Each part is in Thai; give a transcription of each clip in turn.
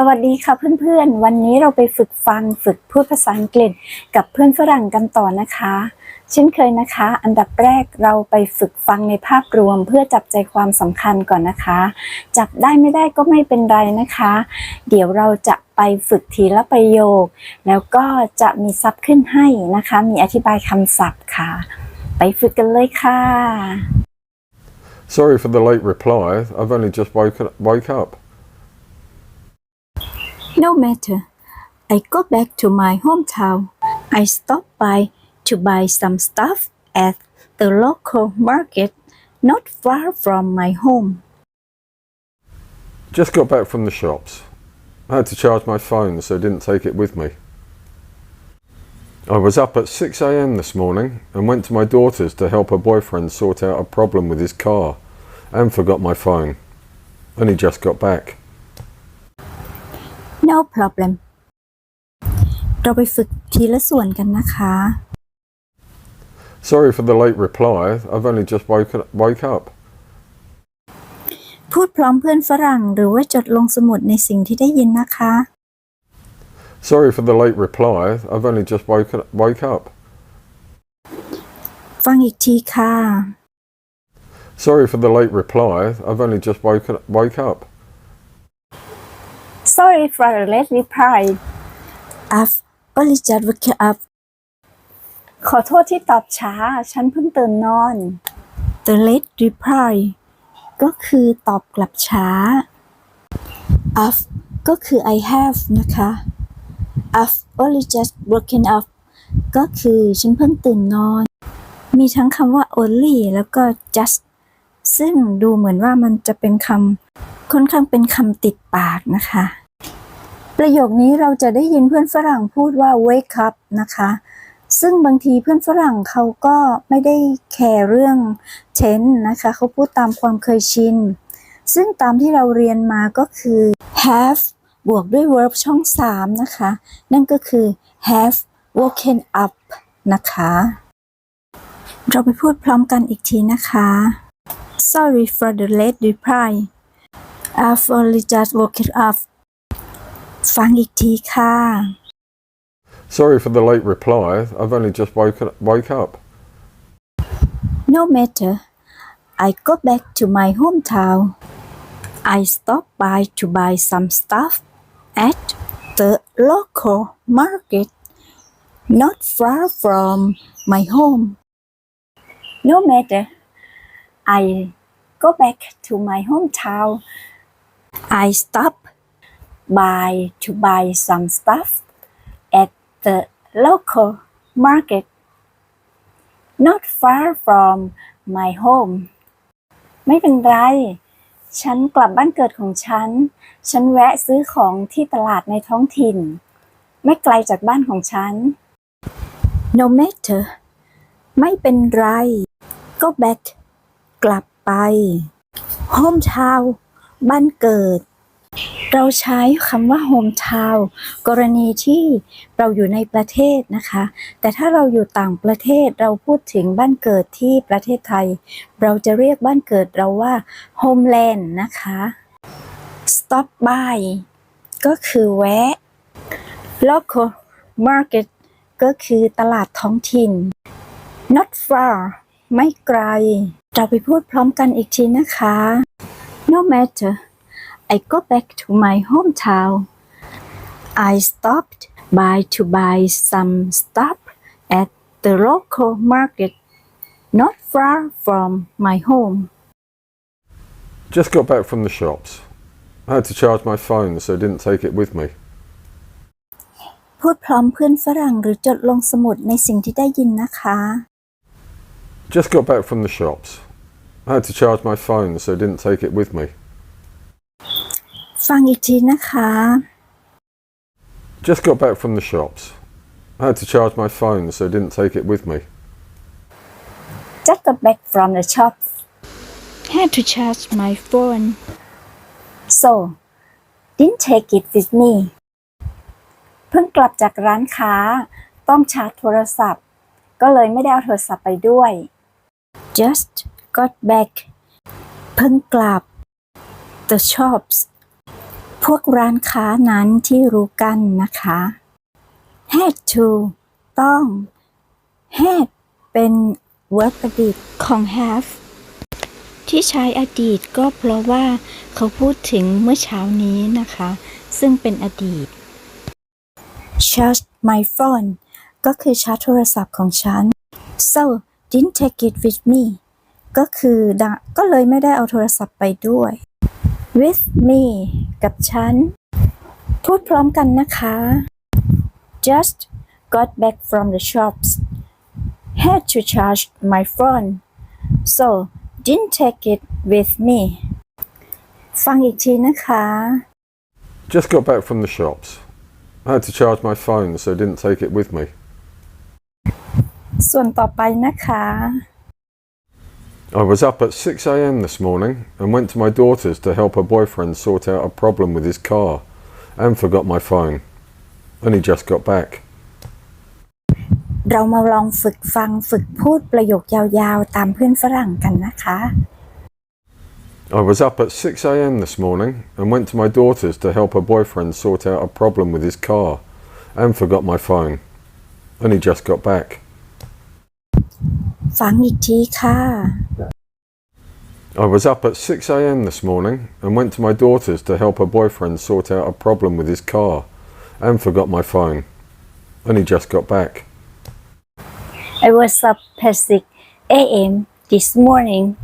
สวัสดีค่ะเพื่อนๆ วันนี้เราไปฝึกฟังฝึกพูดภาษาอังกฤษกับเพื่อนฝรั่งกันต่อนะคะ เช่นเคยนะคะ อันดับแรกเราไปฝึกฟังในภาพรวมเพื่อจับใจความสำคัญก่อนนะคะ จับได้ไม่ได้ก็ไม่เป็นไรนะคะ เดี๋ยวเราจะไปฝึกทีละประโยค แล้วก็จะมีซับขึ้นให้นะคะ มีอธิบายคำศัพท์ค่ะ ไปฝึกกันเลยค่ะ Sorry for the late reply. I've only just woken woke up. No matter. I go back to my hometown. I stop by to buy some stuff at the local market not far from my home. Just got back from the shops. I had to charge my phone, so I didn't take it with me. I was up at 6 a.m. this morning and went to my daughter's to help her boyfriend sort out a problem with his car and forgot my phone. Only just got back. No problem. เราไปฝึกทีละส่วนกันนะคะ Sorry for the late reply. I've only just woken woke up. พูดพร้อมเพื่อนฝรั่งหรือว่าจดลงสมุดในสิ่งที่ได้ยินนะคะ Sorry for the late reply. I've only just woken woke up. ฟังอีกทีค่ะ Sorry for the late reply. I've only just woken woke up. Sorry for the late reply I've only just woken up ขอโทษที่ตอบช้า ฉันเพิ่งตื่นนอน The late reply ก็คือตอบกลับช้า I've ก็คือ I have นะคะ I've only just woken up ก็คือฉันเพิ่งตื่นนอน มีทั้งคำว่า only แล้วก็ just ซึ่งดูเหมือนว่ามันจะเป็นคำค่อนข้างเป็นคำติดปากนะคะ ประโยคนี้เราจะได้ยินเพื่อนฝรั่งพูดว่า wake up นะคะ ซึ่งบางทีเพื่อนฝรั่งเขาก็ไม่ได้แคร์เรื่อง tense นะคะ เขาพูดตามความเคยชิน ซึ่งตามที่เราเรียนมาก็คือ have บวกด้วย verb ช่อง 3 นะคะ นั่นก็คือ have woken up นะคะ เราไปพูดพร้อมกันอีกทีนะคะ Sorry for the late reply I've only just woken up ฟังอีกทีค่ะ Sorry for the late reply. I've only just woken woke up. No matter. I go back to my hometown. I stop by to buy some stuff at the local market not far from my home. No matter. I go back to my hometown. I stop buy to buy some stuff at the local market not far from my home ไม่เป็นไร ฉันกลับบ้านเกิดของฉัน ฉันแวะซื้อของที่ตลาดในท้องถิ่น ไม่ไกลจากบ้านของฉัน no matter ไม่เป็นไร go back กลับไป hometown บ้านเกิด เราใช้คำว่า hometown กรณีที่เราอยู่ในประเทศนะคะ แต่ถ้าเราอยู่ต่างประเทศเราพูดถึงบ้านเกิดที่ประเทศไทย เราจะเรียกบ้านเกิดเราว่า homeland นะคะ stop by ก็คือแวะ local market ก็คือตลาดท้องถิ่น not far ไม่ไกล เราไปพูดพร้อมกันอีกทีนะคะ no matter I go back to my hometown I stopped by to buy some stuff at the local market not far from my home. Just got back from the shops. I had to charge my phone, so I didn't take it with me. พูดพร้อมเพื่อนฝรั่งหรือจดลงสมุดในสิ่งที่ได้ยินนะคะ Just got back from the shops. I had to charge my phone, so I didn't take it with me. ฟังอีกทีนะคะ Just got back from the shops. I had to charge my phone, so I didn't take it with me. Just got back from the shops had to charge my phone so didn't take it with me เพิ่งกลับจากร้านค้า ต้องชาร์จโทรศัพท์ ก็เลยไม่ได้เอาโทรศัพท์ไปด้วย just got back เพิ่งกลับ the shops พ วกร้านค้านั้นที่รู้กันนะคะ had to ต้อง had เป็น verb ประดิษฐ์ของ have ที่ใช้อดีตก็เพราะว่าเขาพูดถึงเมื่อเช้านี้นะคะ ซึ่งเป็นอดีต charge my phone ก็คือชาร์จโทรศัพท์ของฉัน so didn't take it with me ก็คือก็เลยไม่ได้เอาโทรศัพท์ไปด้วย with me กับฉัน พูดพร้อมกันนะคะ just got back from the shops had to charge my phone so didn't take it with me ฟังอีกทีนะคะ Just got back from the shops. I had to charge my phone, so didn't take it with me. ส่วนต่อไปนะคะ I was up at 6 a.m. this morning and went to my daughter's to help her boyfriend sort out a problem with his car and forgot my phone. Only just got back. เรามาลองฝึกฟังฝึกพูดประโยคยาวๆ ตามเพื่อนฝรั่งกันนะคะ I was up at 6 a.m. this morning and went to my daughter's to help her boyfriend sort out a problem with his car and forgot my phone. Only just got back. ฟังอีกทีค่ะ I was up at 6 a.m. this morning and went to my daughter's to help her boyfriend sort out a problem with his car and forgot my phone. Only just got back. I was up at 6 a.m. this morning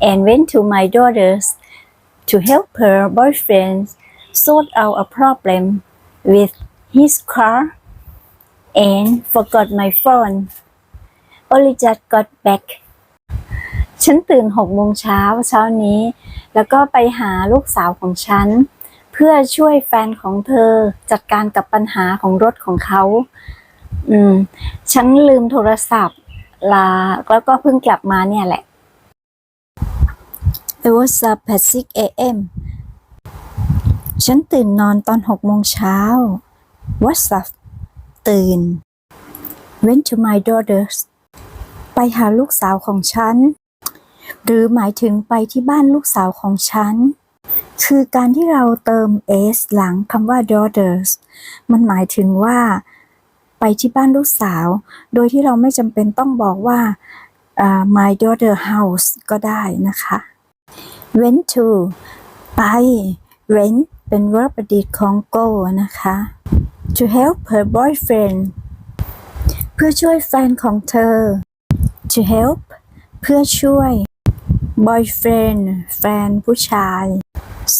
and went to my daughter's to help her boyfriend sort out a problem with his car and forgot my phone. Only just got back. ฉันตื่นหกโมงเช้าเช้านี้ แล้วก็ไปหาลูกสาวของฉัน เพื่อช่วยแฟนของเธอจัดการกับปัญหาของรถของเขา อืม ฉันลืมโทรศัพท์ ลา แล้วก็เพิ่งกลับมาเนี่ยแหละ I was up at 6 a.m. ฉันตื่นนอนตอน6โมงเช้า What's up ตื่น Went to my daughter's ไปหาลูกสาวของฉัน หรือหมายถึงไปที่บ้านลูกสาวของฉัน คือการที่เราเติม s หลังคำว่า daughters มันหมายถึงว่า ไปที่บ้านลูกสาว โดยที่เราไม่จำเป็นต้องบอกว่าอ่า my daughter house ก็ได้นะคะ went to ไป went เป็น verb ประดิษฐ์ของ go นะคะ to help her boyfriend เพื่อช่วยแฟนของเธอ to help เพื่อช่วย boyfriend แฟนผู้ชาย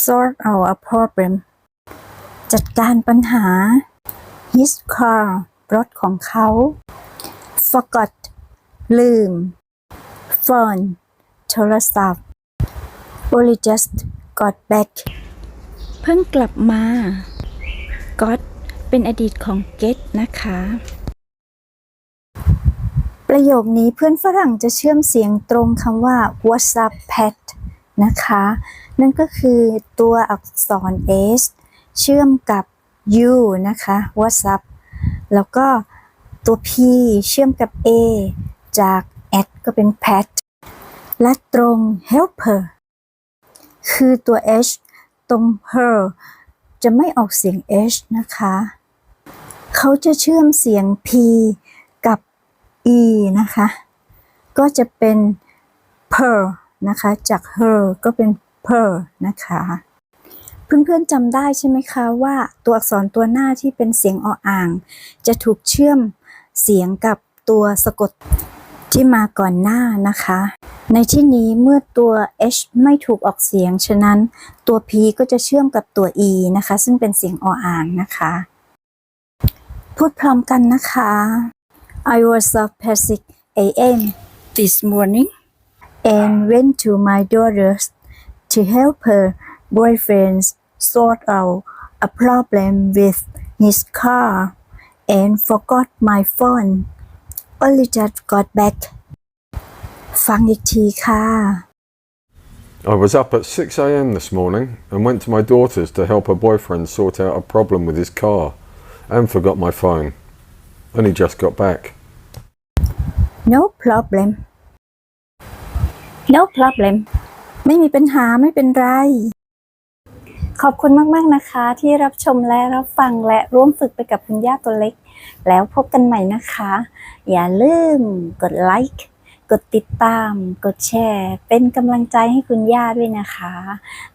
sort out a problem จัดการปัญหา his car รถของเขา forgot ลืม phone โทรศัพท์ only just got back เพิ่งกลับมา got เป็นอดีตของ get นะคะ ประโยคนี้เพื่อนฝรั่งจะเชื่อมเสียงตรงคำว่า what's up Pat นะคะ นั่นก็คือตัวอักษร s เชื่อมกับ you นะคะ what's up แล้วก็ตัว p เชื่อมกับ a จาก at ก็เป็น pat และตรง helper คือตัว h ตรง her จะไม่ออกเสียง h นะคะ เขาจะเชื่อมเสียง p e นะคะ ก็จะเป็น per นะคะ จาก her ก็เป็น per นะคะ เพื่อนๆจำได้ใช่ไหมคะว่าตัวอักษรตัวหน้าที่เป็นเสียงออ่าง จะถูกเชื่อมเสียงกับตัวสะกดที่มาก่อนหน้านะคะ ในที่นี้เมื่อตัว h ไม่ถูกออกเสียง ฉะนั้นตัว p ก็จะเชื่อมกับตัว e นะคะ ซึ่งเป็นเสียงออ่างนะคะ พูดพร้อมกันนะคะ I was up at 6 a.m. this morning and went to my daughter's to help her boyfriend sort out a problem with his car and forgot my phone. Only just got back. ฟังอีกทีค่ะ I was up at 6 a.m. this morning and went to my daughter's to help her boyfriend sort out a problem with his car and forgot my phone. Only just got back. No problem No problem ไม่มีปัญหาไม่เป็นไร ขอบคุณมาก ๆ นะคะ ที่รับชมและรับฟังและร่วมฝึกไปกับคุณย่าตัวเล็ก แล้วพบกันใหม่นะคะ อย่าลืมกดไลค์กดติดตาม กดแชร์ เป็นกำลังใจให้คุณย่าด้วยนะคะ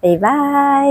บ๊ายบาย